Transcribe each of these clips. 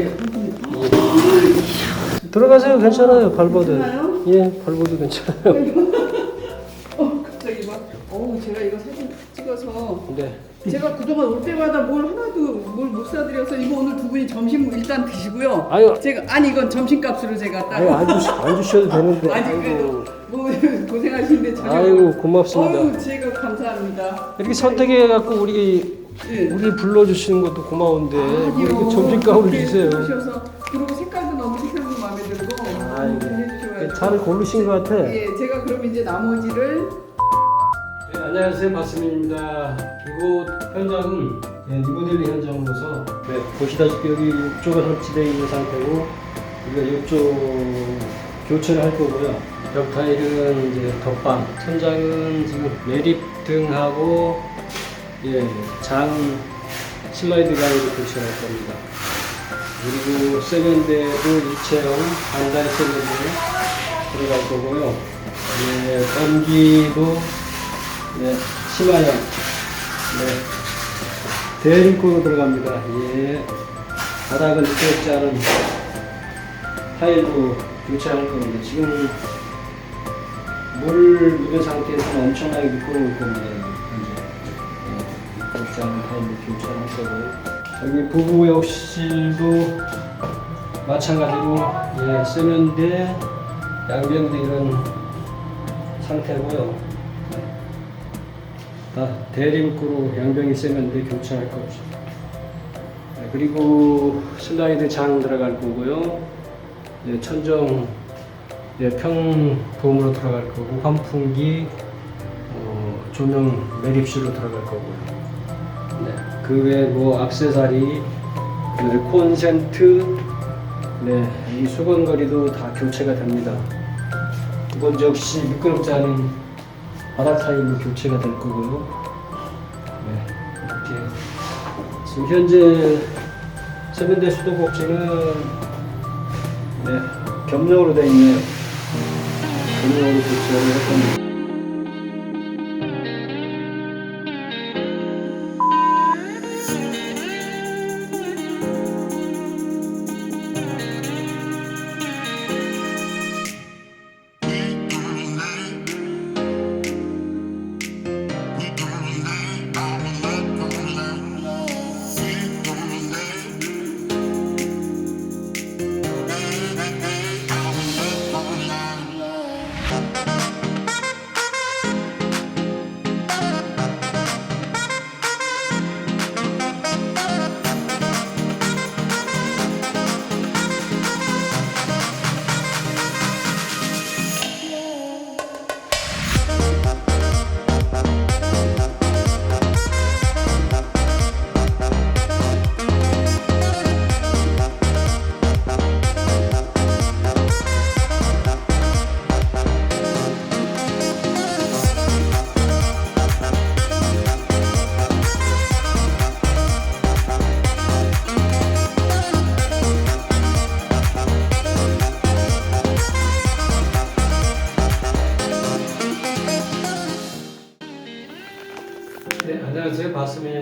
예. 들어가세요. 괜찮아요. 밟아도. 괜찮아요? 예, 밟아도 괜찮아요. 어, 갑자기 막, 어우, 제가 이거 사진 찍어서 네. 제가 그동안 올 때마다 뭘 하나도 뭘 못 사드려서 이거 오늘 두 분이 점심 일단 드시고요. 아유, 제가 아니 이건 점심값으로 제가 따로 안, 주시, 안 주셔도 되는데. 아니 그래도 뭐 고생하시는데 저녁 아이고 고맙습니다. 어우 제가 감사합니다. 이렇게 선택해 갖고 우리 예. 우리 불러주시는 것도 고마운데 뭐 아니요. 이렇게 점심값을 주세요. 그리고 색깔도 너무 색깔도 마음에 들고 아이고, 해주셔가지고 잘 고르신 것 같아. 예, 제가 그럼 이제 나머지를 네, 안녕하세요 박수민입니다. 이곳 현장은 네, 리모델링 현장으로서 네, 보시다시피 여기 이쪽은 설치되어 있는 상태고 우리가 이쪽 교체를 할 거고요. 벽 타일은 이제 덧방, 천장은 지금 매립 등하고 예, 장 슬라이드 장으로 교체할 겁니다. 그리고 세면대도 일체형 반달 세면대 들어갈 거고요. 예, 변기도 네, 심화형. 네. 대림코로 들어갑니다. 예. 바닥은 뜯지 않은 타일로 교체할 겁니다. 지금 물 묻은 상태에서는 엄청나게 미끄러울 겁니다. 예. 않은 교체할 거고요. 여기 부부 욕실도 마찬가지로 예, 세면대, 양변대 이런 상태고요. 다 대림구로 양병이 세면대 교체할 거죠. 네, 그리고 슬라이드 장 들어갈 거고요. 네, 천정 네, 평돔으로 들어갈 거고 환풍기 어, 조명 매립실로 들어갈 거고요. 네, 그 외에 뭐 악세사리, 네, 콘센트, 네, 이 수건거리도 다 교체가 됩니다. 이건 역시 미끄럽지 않은 바닥 타일로 교체가 될 거고요. 네, 이렇게 지금 현재 세면대 수도 복지는 네, 겸용으로 되어 있네요. 겸용으로 교체를 할 겁니다.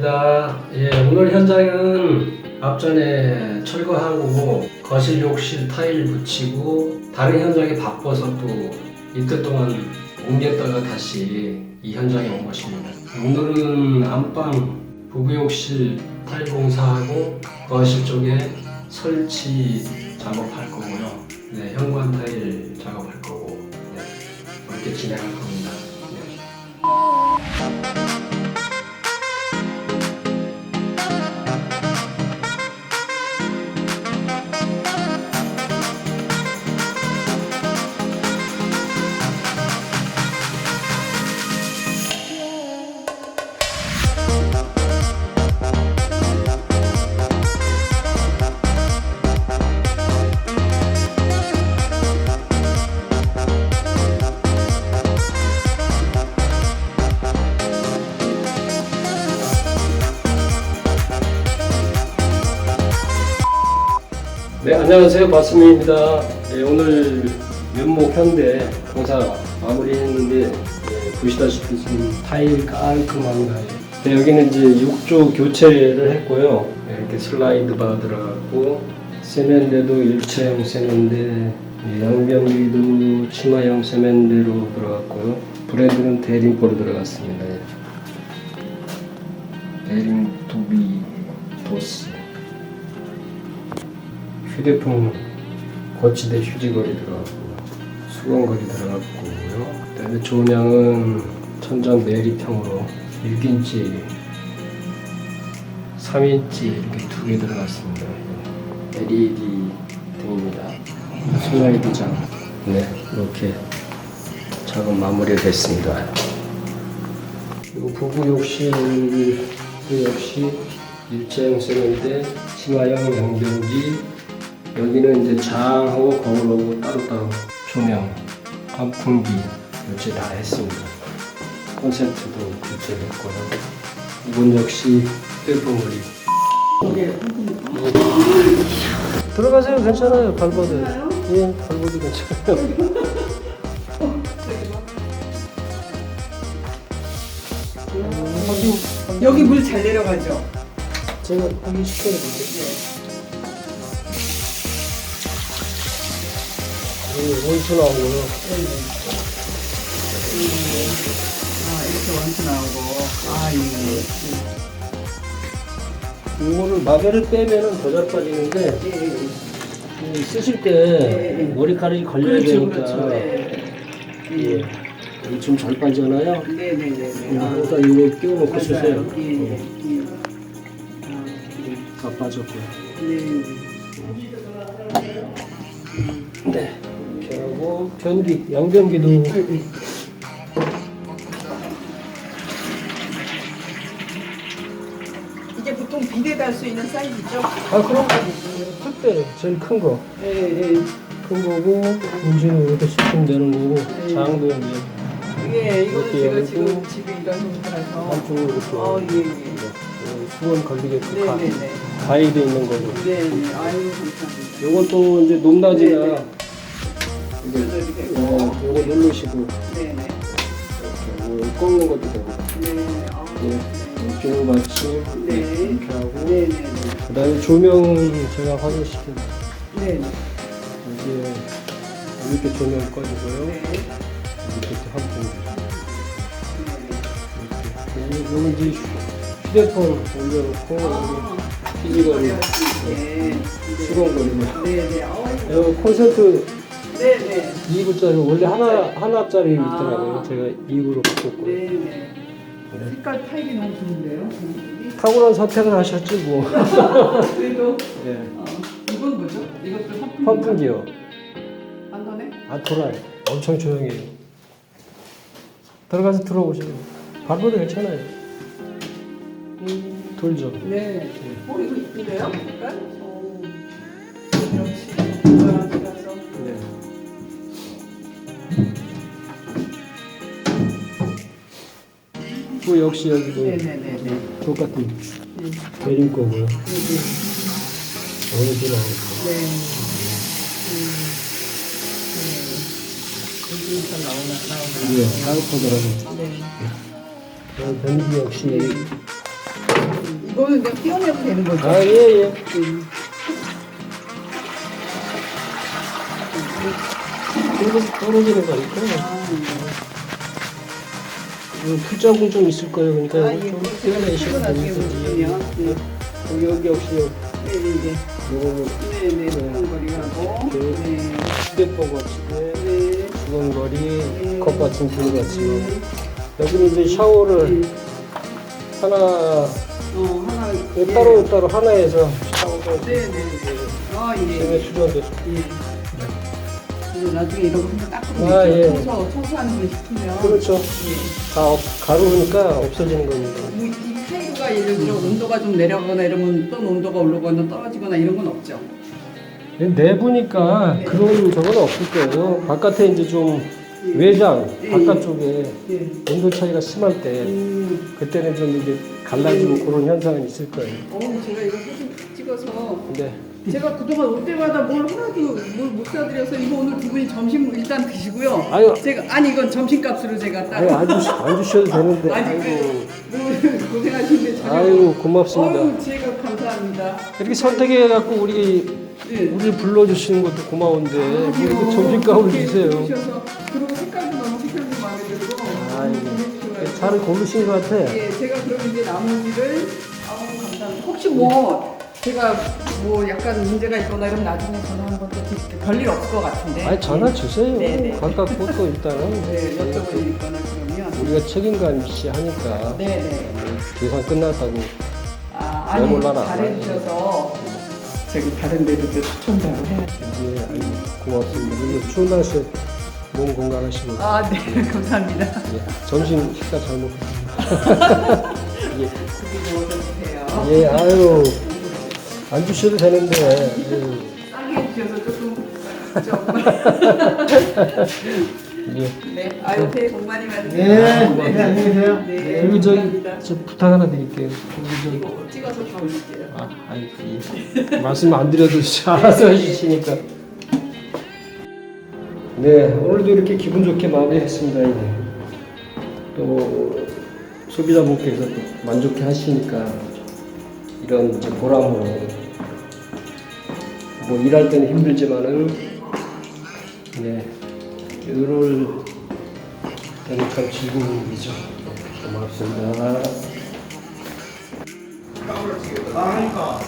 박수민입니다. 예, 오늘 현장은 앞전에 철거하고 거실 욕실 타일 붙이고 다른 현장에 바빠서 또 이틀 동안 옮겼다가 다시 이 현장에 온 것입니다. 오늘은 안방 부부 욕실 타일 공사하고 거실 쪽에 설치 작업할 거고요. 네, 현관 타일 작업할 거고 네, 그렇게 진행할 겁니다. 네. 네, 안녕하세요. 박수민입니다. 네, 오늘 면목 현대 공사 마무리 했는데 네, 보시다시피 지금 타일 깔끔한가요? 네, 여기는 이제 욕조 교체를 했고요. 네, 이렇게 슬라이드 바 들어갔고 세면대도 일체형 세면대, 예, 양변기도 치마형 세면대로 들어갔고요. 브랜드는 대림포로 들어갔습니다. 예. 대림 도비 도스. 휴대폰 거치대 휴지거리 들어갔고 수건거리 들어갔고요. 그다음에 조명은 천장 내리평으로 6인치 3인치 이렇게 두 개 들어갔습니다. LED 등입니다. 슬라이드장. 네, 이렇게 작업 마무리가 됐습니다. 그리고 부부 욕실 역시 일체형 세면대, 치마형 양변기, 여기는 이제 장하고 거울하고 따로따로 조명, 환풍기 교체 다 했습니다. 콘센트도 교체했고요. 이건 역시 이게 들어가세요 괜찮아요 밟아도 예 밟아도 괜찮아요 여기 물 잘 내려가죠? 제가 확인 시켜드릴게요 예, 원수 나오고요 아 이렇게 원수 나오고 아 예. 이거를 마개를 빼면은 더잘 빠지는데 예. 예. 이 쓰실 때 머리카락이 걸려야 그렇죠 되니까 그렇죠. 예. 예. 이게 좀잘 빠지잖아요 네 네 네네. 그러니까 이거 끼워놓고 쓰세요 예. 예. 예. 다 빠졌고요 네. 네. 이렇게 변기, 양변기도 이게 보통 비대 달 수 있는 사이즈죠? 아 그럼 그때 제일 큰 거, 예, 예. 큰 거고 인지는 이렇게 시키면 되는 거고 네. 장도 이제 예, 이거는 이렇게 제가 열고 지금 집에 이런 형태라서. 한쪽으로 이렇게 어, 예, 예. 네, 수건 걸리게끔 가, 네네네. 가이드 있는 거고. 네네. 아유, 감사합니다. 요것도 이제 높낮이나 네, 이게 조절이 되고. 어, 요거 누르시고 네네. 이렇게 뭐 꺾는 것도 되고. 네. 아, 네. 이렇게 받침 네. 이렇게 하고 네네네. 그다음에 조명은 제가 확인시킨 네네. 여기에 이렇게 조명 꺼지고요. 네. 이렇게 한 분. 이렇게. 여기 이제 휴- 휴대폰 올려놓고 아, 여기 피지거리, 예. 수건 거리고. 네네. 아우, 여기 콘센트 네 네. 2구짜리 원래 하나 하나짜리 아. 있더라고요. 제가 2구로 바꿨고. 요 네네. 색깔 타입이 너무 좋은데요? 탁월한 선택을 하셨지 뭐. 그래도, 예. 어, 이건 뭐죠? 이것도 선풍기. 환풍기요. 안 더네? 아 돌아요. 엄청 조용해요. 들어가서 들어오세요. 밟아도 괜찮아요. 음, 돌죠. 네. 어, 이거 이쁘네요? 색깔? 또 역시 여기도 네네네네. 똑같은 네. 베린 거고요. 네. 어느 줄 나오고. 네. 음, 네. 여기서 나오나, 나오나. 네. 네. 변기 역시. 음, 이거는 그냥 띄워내도 되는 거죠? 아, 예, 예. 음. 이거 떨어지는 거니까. 아, 풀자국 좀 있을 거예요. 그러니까 아, 예. 좀 떼어내시면 나중에. 보시면. 네. 여기, 여기 역시 네, 네, 네. 요거 네네, 수건거리하고. 네. 휴대폰 거치대, 네. 수건거리, 컵받침 들어갔지만 네. 여기는 이제 샤워를 네. 하나 어, 하나. 예, 따로 따로 하나에서 샤워가 네네. 아, 예. 수전돼서 예. 나중에 이런 거 한번 닦고 아, 예. 청소, 청소하는 거 시키면. 그렇죠. 예. 다 없- 가루니까 없어지는 겁니다. 뭐, 이 타이루가 예를 들어 온도가 좀 내려가거나 이러면 또 온도가 올라가거나 떨어지거나 이런 건 없죠. 내부니까 네. 그런 적은 없을 거예요. 바깥에 이제 좀 외장 예. 바깥쪽에 예. 온도 차이가 심할 때 음. 그때는 좀 이제 갈라지고 예. 그런 현상은 있을 거예요. 어, 제가 이거 사진 찍어서 근데 제가 그동안 올 때마다 뭘 하나도 뭘 못 사드려서 이거 오늘 두 분이 점심 일단 드시고요. 아유. 제가 아니 이건 점심값으로 제가 딱. 아유 안, 주시, 안 주셔도 되는데 아이고, 그 뭐, 고생하시는데 저녁. 아이고 고맙습니다. 어우 제가 감사합니다. 이렇게 선택해 갖고 우리 네. 우리 불러주시는 것도 고마운데 우리 그 점심값을 주세요. 주셔서 그리고 색깔도 너무 색깔도 마음에 들고 아이고. 잘 고르신 것 같아. 예, 제가 그럼 이제 나머지를 아우 감사합니다. 혹시 뭐 제가 뭐 약간 문제가 있거나 이러면 나중에 전화 한번 또 드릴게요. 별일 없을 것 같은데. 아니 전화 주세요. 네, 네. 각각 것도 일단은 네, 여쭤볼 일 있거나 그러면. 우리가 책임감 있이 하니까 네, 네. 계산 끝났다고 아, 왜 아니 몰라라. 잘해주셔서 저기 다른 데도 또 추천자로 해야죠. 예, 아이고 고맙습니다. 추운 날씨에 몸 건강하시고 아, 네, 감사합니다. 예, 점심 식사 잘 먹겠습니다. 예, 고기 좀 얻어주세요. 예, 아유 안 주셔도 되는데 예, 싸게 해주셔서 조금 좀. 예. 네, 아유 새해 복 많이 받으세요. 네, 네, 안녕히 계세요. 네, 그리고 저기 감사합니다. 저 부탁 하나 드릴게요. 거기 저 이거 찍어서 다 올릴게요. 아, 아이, 예. 말씀 안 드려도 알아서 해주시니까. 네, 오늘도 이렇게 기분 좋게 마무리했습니다. 이제. 또 소비자분께서 또 만족해 하시니까 이런 이제 보람으로 뭐 일할 때는 힘들지만은 네 이럴 때는 참 즐거운 일이죠. 고맙습니다. 아,